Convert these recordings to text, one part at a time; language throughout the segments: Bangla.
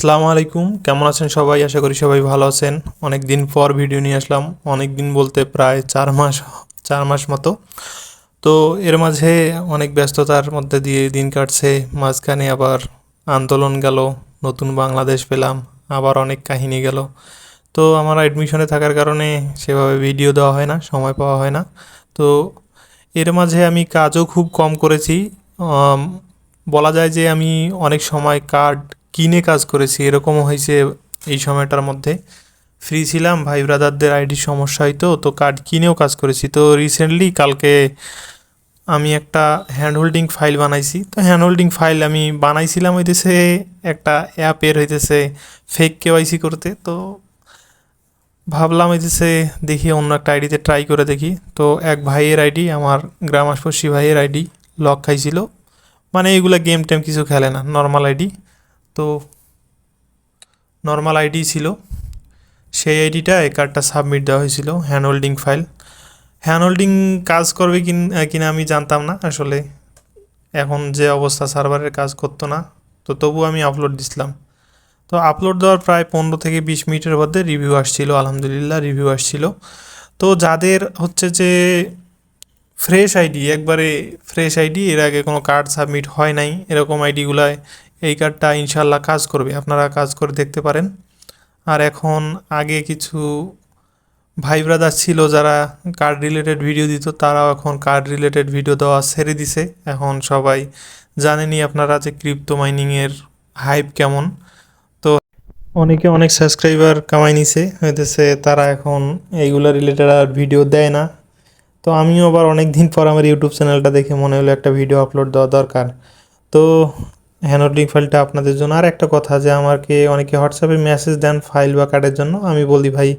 আসসালামু আলাইকুম। কেমন আছেন সবাই? আশা করি সবাই ভালো আছেন। অনেক দিন পর ভিডিও নিয়ে আসলাম। অনেক দিন বলতে প্রায় চার মাস চার মাস মতো। তো এর মাঝে অনেক ব্যস্ততার মধ্যে দিয়ে দিন কাটছে। মাঝখানে আবার আন্দোলন গেল, নতুন বাংলাদেশ পেলাম, আবার অনেক কাহিনী গেল। তো আমার অ্যাডমিশনে থাকার কারণে সেভাবে ভিডিও দেওয়া হয় না, সময় পাওয়া হয় না। তো এর মাঝে আমি কাজও খুব কম করেছি। বলা যায় যে আমি অনেক সময় কার্ড কিনে কাজ করেছি, এরকমও হয়েছে এই সময়টার মধ্যে। ফ্রি ছিলাম, ভাই ব্রাদারদের আইডির সমস্যা হয়তো, তো কার্ড কিনেও কাজ করেছি। তো রিসেন্টলি কালকে আমি একটা হ্যান্ড হোল্ডিং ফাইল বানাইছি। তো হ্যান্ড হোল্ডিং ফাইল আমি বানাইছিলাম হইতেছে একটা অ্যাপের হইতেছে ফেক কেওয়াইসি করতে। তো ভাবলাম হইতেছে দেখি অন্য একটা আইডিতে ট্রাই করে দেখি। তো এক ভাইয়ের আইডি আমার গ্রাম আশপাশি ভাইয়ের আইডি লক খাইছিল। মানে এগুলা গেম টেম কিছু খেলে না নর্মাল আইডি তো নর্মাল আইডি ছিল। সেই আইডিটা এই কার্ডটা সাবমিট দেওয়া হয়েছিল hand holding file hand holding কাজ করবে কিন আমি জানতাম না, আসলে এখন যে অবস্থা সার্ভারের কাজ করতো না, তো তবু আমি আপলোড দিছিলাম। তো আপলোড দেওয়ার প্রায় পনেরো থেকে বিশ মিনিটের মধ্যে রিভিউ আসছিল, আলহামদুলিল্লাহ রিভিউ আসছিল। তো যাদের হচ্ছে যে ফ্রেশ আইডি একবারে ফ্রেশ আইডি এর আগে কোনো কার্ড সাবমিট হয় নাই, এরকম আইডিগুলায় এই কার্ডটা ইনশাল্লাহ কাজ করবে। আপনারা কাজ করে দেখতে পারেন। আর এখন আগে কিছু ভাই ব্রাদার ছিল যারা কার্ড রিলেটেড ভিডিও দিত, তারাও এখন কার্ড রিলেটেড ভিডিও দেওয়া ছেড়ে দিছে। এখন সবাই জানেনই আপনারা যে ক্রিপ্টো মাইনিংয়ের হাইপ কেমন। তো অনেকে অনেক সাবস্ক্রাইবার কামাই নিছে, হইতেছে তারা এখন এইগুলো রিলেটেড আর ভিডিও দেয় না। তো আমিও আবার অনেক দিন পর আমার ইউটিউব চ্যানেলটা দেখে মনে হলো একটা ভিডিও আপলোড দেওয়া দরকার। তো হ্যান্ডলিং ফাইলটা আপনাদের জন্য। আর একটা কথা যে আমাকে অনেকে হোয়াটসঅ্যাপে মেসেজ দেন ফাইল বা কার্ডের জন্য। আমি বলি, ভাই,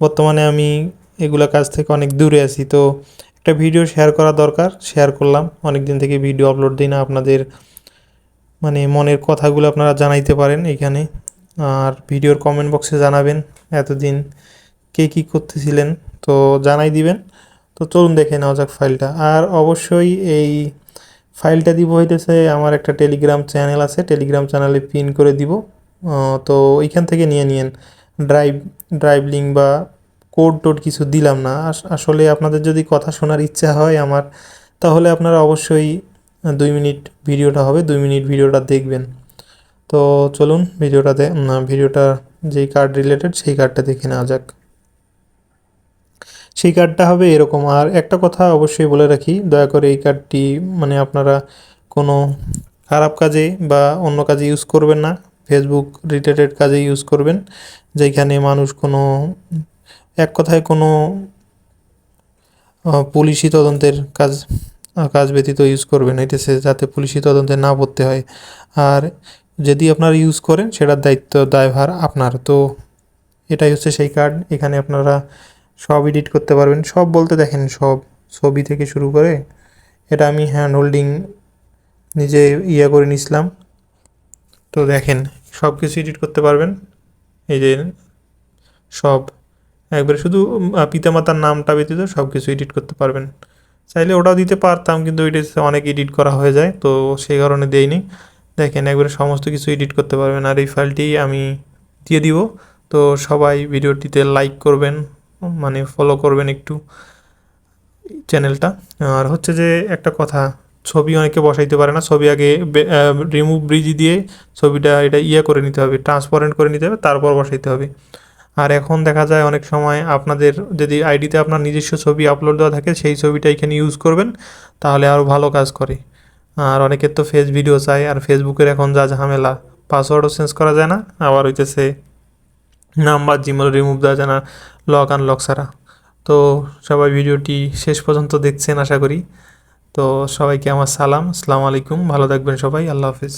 বর্তমানে আমি এগুলো কাজ থেকে অনেক দূরে আছি। তো একটা ভিডিও শেয়ার করা দরকার। শেয়ার করলাম। অনেক দিন থেকে ভিডিও আপলোড দিই না। আপনাদের মানে মনের কথাগুলো আপনারা জানাইতে পারেন এখানে। আর ভিডিওর কমেন্ট বক্সে জানাবেন এতদিন কে কী করতেছিলেন। তো জানাই দিবেন। তো চলুন দেখে নেওয়া যাক ফাইলটা আর অবশ্যই এই ফাইলটা দিব হইতেছে, আমার একটা টেলিগ্রাম চ্যানেল আছে টেলিগ্রাম চ্যানেলে পিন করে দিব। তো ওইখান থেকে নিয়ে নিন ড্রাইভ ড্রাইভ লিঙ্ক বা কোড টোড কিছু দিলাম না। আস- আসলে আপনাদের যদি কথা শোনার ইচ্ছা হয় আমার, তাহলে আপনারা অবশ্যই দুই মিনিট ভিডিওটা হবে, দুই মিনিট ভিডিওটা দেখবেন। তো চলুন ভিডিওটাতে ভিডিওটা যেই কার্ড রিলেটেড সেই কার্ডটা দেখে নেওয়া যাক। সেই কার্ডটা হবে এরকম। আর একটা কথা অবশ্যই বলে রাখি, দয়া করে এই কার্ডটি মানে আপনারা কোনো খারাপ কাজে বা অন্য কাজে ইউজ করবেন না। ফেসবুক রিলেটেড কাজে ইউজ করবেন, যেখানে মানুষ কোনো, এক কথায় কোনো পুলিশি তদন্তের কাজ কাজ ব্যতীত ইউজ করবেন। এটাছে যাতে পুলিশি তদন্তে না পড়তে হয়। আর যদি আপনারা ইউজ করেন, সেটার দায়িত্ব দায়ভার আপনার। তো এটাই হচ্ছে সেই কার্ড এখানে আপনারা সব এডিট করতে পারবেন। সব বলতে দেখেন, সব ছবি থেকে শুরু করে এটা আমি হ্যান্ড হোল্ডিং নিজে ইয়া করে নিছিলাম। তো দেখেন, সব কিছু এডিট করতে পারবেন। এই যে সব, একবারে শুধু পিতামাতার নামটা ব্যতীত সব কিছু এডিট করতে পারবেন। চাইলে ওটাও দিতে পারতাম, কিন্তু ওইটা অনেক এডিট করা হয়ে যায়, তো সেই কারণে দেইনি। দেখেন, একবারে সমস্ত কিছু এডিট করতে পারবেন। আর এই ফাইলটি আমি দিয়ে দিব। তো সবাই ভিডিওটিতে লাইক করবেন। মানে ফলো করবেন একটু চ্যানেলটা আর হচ্ছে যে একটা কথা, ছবি অনেকে বসাইতে পারে না, ছবি আগে রিমুভ ব্রিজ দিয়ে ছবিটা এটা ইয়ে করে নিতে হবে ট্রান্সপারেন্ট করে নিতে হবে, তারপর বসাইতে হবে। আর এখন দেখা যায় অনেক সময় আপনাদের যদি আইডিতে আপনার নিজস্ব ছবি আপলোড দেওয়া থাকে, সেই ছবিটা এখানে ইউজ করবেন, তাহলে আরও ভালো কাজ করে। আর অনেকের তো ফেস ভিডিও চায় আর ফেসবুকের এখন যা ঝামেলা পাসওয়ার্ডও চেঞ্জ করা যায় না, আবার হইতেছে নাম্বার জিমেল রিমুভ দেওয়া যায় না লক আনলক ছাড়া। তো সবাই ভিডিওটি শেষ পর্যন্ত দেখছেন আশা করি। তো সবাইকে আমার সালাম, আসসালামু আলাইকুম, ভালো থাকবেন সবাই, আল্লাহ হাফিজ।